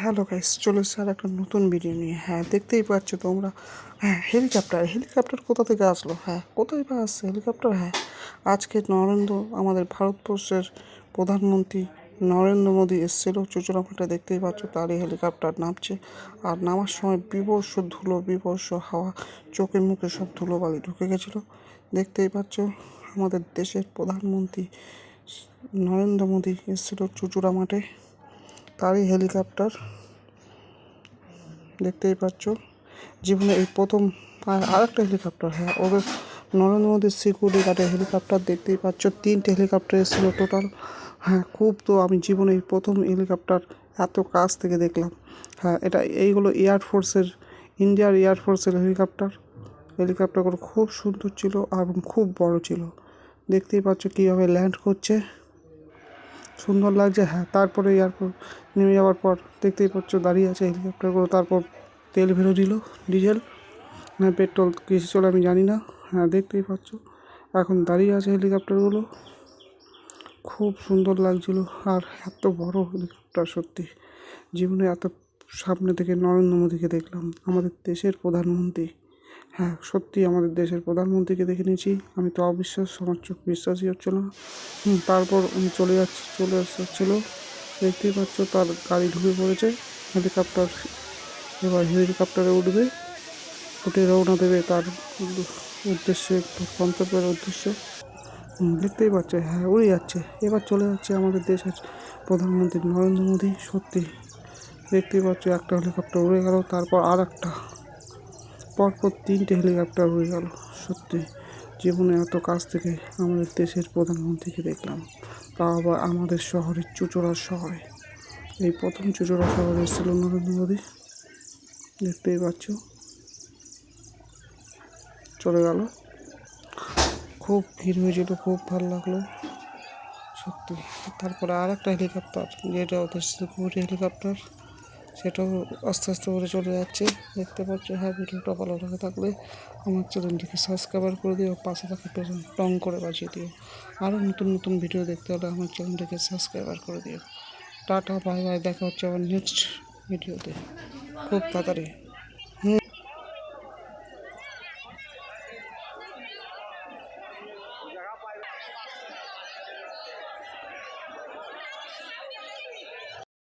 Hello guys চলে এসছে আর একটা নতুন ভিডিও নিয়ে। হ্যাঁ দেখতেই পাচ্ছ তোমরা। হ্যাঁ হেলিকপ্টার হেলিকপ্টার কোথা থেকে আসলো? হ্যাঁ কোথায় বা আসছে হেলিকপ্টার হ্যাঁ আজকে নরেন্দ্র, আমাদের ভারতবর্ষের প্রধানমন্ত্রী নরেন্দ্র মোদী এসেছিল। চুচুড়ামাটা দেখতেই পাচ্ছ তারই হেলিকপ্টার নামছে। আর নামার সময় বিবর্ষ ধুলো, বিবর্ষ হাওয়া, চোখে মুখে সব ধুলোবালি ঢুকে গেছিল। দেখতেই পাচ্ছ আমাদের দেশের প্রধানমন্ত্রী নরেন্দ্র মোদী এসেছিল চুচুড়া মাঠে তারই হেলিকপ্টার। দেখতেই পাচ্ছ জীবনে এই প্রথম আর আরেকটা হেলিকপ্টার। হ্যাঁ ওদের নরেন্দ্র মোদীর সিকিউরিটি গার্ডের হেলিকপ্টার দেখতেই পাচ্ছ, তিনটে হেলিকপ্টার এসেছিল টোটাল হ্যাঁ খুব তো আমি জীবনে এই প্রথম হেলিকপ্টার এত কাছ থেকে দেখলাম। হ্যাঁ এটা এইগুলো এয়ারফোর্সের ইন্ডিয়ার এয়ারফোর্সের হেলিকপ্টার। হেলিকপ্টারগুলো খুব সুন্দর ছিল এবং খুব বড় ছিল। দেখতেই পাচ্ছ কীভাবে ল্যান্ড করছে। সুন্দর লাগছে। হ্যাঁ তারপরে এয়ারপোর্ট নেমে যাওয়ার পর দেখতেই পাচ্ছ দাঁড়িয়ে আছে হেলিকপ্টারগুলো তারপর তেল ভেরো দিল ডিজেল না পেট্রোল কিসে চলে আমি জানি না। হ্যাঁ দেখতেই পাচ্ছ। এখন দাঁড়িয়ে আছে হেলিকপ্টারগুলো খুব সুন্দর লাগছিল। আর এত বড় হেলিকপ্টার সত্যি। জীবনে এত সামনে থেকে নরেন্দ্র মোদীকে দেখলাম। আমাদের দেশের প্রধানমন্ত্রী। হ্যাঁ সত্যি আমাদের দেশের প্রধানমন্ত্রীকে দেখে নিয়েছি। আমি তো অবিশ্বাস আমার চোখ বিশ্বাসই হচ্ছে না। তারপর আমি চলে যাচ্ছি, চলে আসছিল। দেখতেই পাচ্ছ তার গাড়ি ঢুকে পড়েছে। হেলিকপ্টার, এবার হেলিকপ্টারে উঠবে। উঠে রওনা দেবে তার উদ্দেশ্যে গন্তব্যের উদ্দেশ্যে। দেখতেই পাচ্ছে হ্যাঁ উড়ে যাচ্ছে। এবার চলে যাচ্ছে আমাদের দেশের প্রধানমন্ত্রী নরেন্দ্র মোদী। সত্যি, দেখতেই পাচ্ছ একটা হেলিকপ্টার উড়ে গেল, তারপর আর একটা পরপর তিনটে হেলিকপ্টার উড়ে গেল। সত্যি, জীবনে এত কাছ থেকে আমাদের দেশের প্রধানমন্ত্রীকে দেখলাম। তা আবার আমাদের শহরের চুচড়ার শহরে। এই প্রথম চুচড়া শহরে এসেছিল নরেন্দ্র মোদী। দেখতেই পাচ্ছ। চলে গেল। খুব ভিড় হয়েছিল, খুব ভালো লাগল। সত্যি, তারপরে আর একটা হেলিকপ্টার, যেটা ওদের সিকিউরিটি হেলিকপ্টার। সেটাও আস্তে আস্তে করে চলে যাচ্ছে। দেখতে পাচ্ছ হ্যাঁ ভিডিওটা ভালো লাগে থাকলে আমার চ্যানেলটিকে সাবস্ক্রাইবার করে দিও, পাশে থাকা টং করে বাজিয়ে দিও। আরও নতুন নতুন ভিডিও দেখতে হলে আমার চ্যানেলটিকে সাবস্ক্রাইবার করে দিও। টাটা বাই বাই দেখা হচ্ছে আবার নেক্সট ভিডিওতে খুব তাড়াতাড়ি।